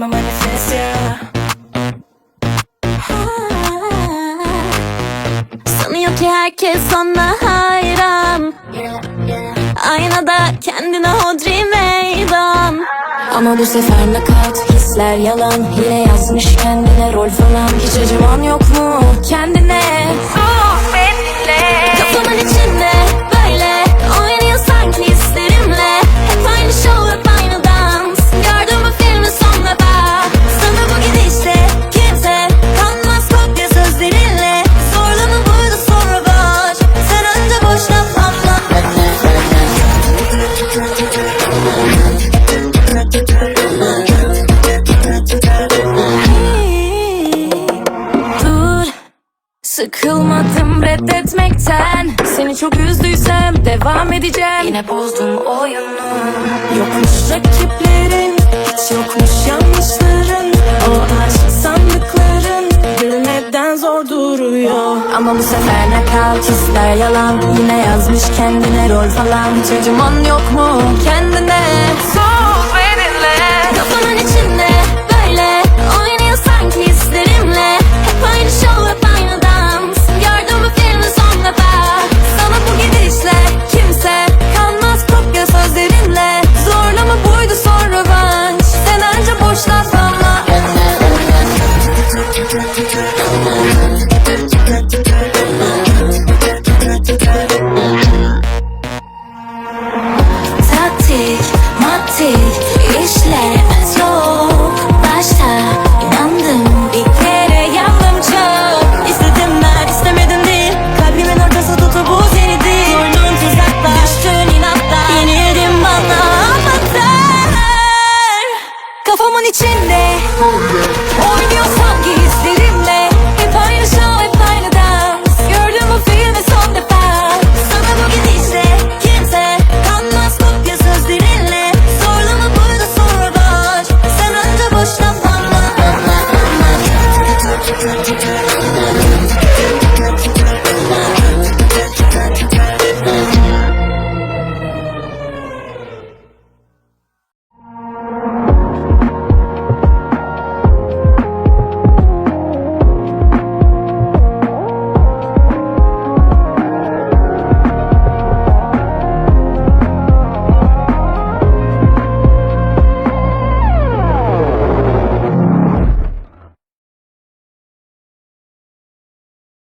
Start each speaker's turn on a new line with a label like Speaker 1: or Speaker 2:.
Speaker 1: yes yeah. Sanıyor ki herkes ona hayran. Aynada kendine hodri meydan. Ama bu sefer nakat hisler yalan. Yine yazmış kendine rol falan. Hiç acıman yok mu kendine Sıkılmadım reddetmekten. Seni çok üzdüysem devam edeceğim. Yine bozdun oyunu. Yokmuş rakiplerin Hiç yokmuş yanlışların. O aşk sandıkların Bilmeden zor duruyor. Ama bu sefer nakavt hisler yalan Yine yazmış kendine rol falan. Acıman yok mu? Kendine Taktik, matik, işler zor Başta inandım bir kere yandım çok. İstedim ben istemedim değil. Kalbimin ortası tutup buz eridi Durdun tuzakta düştün inatla Yenildim bana. Amatar Kafamın içinde.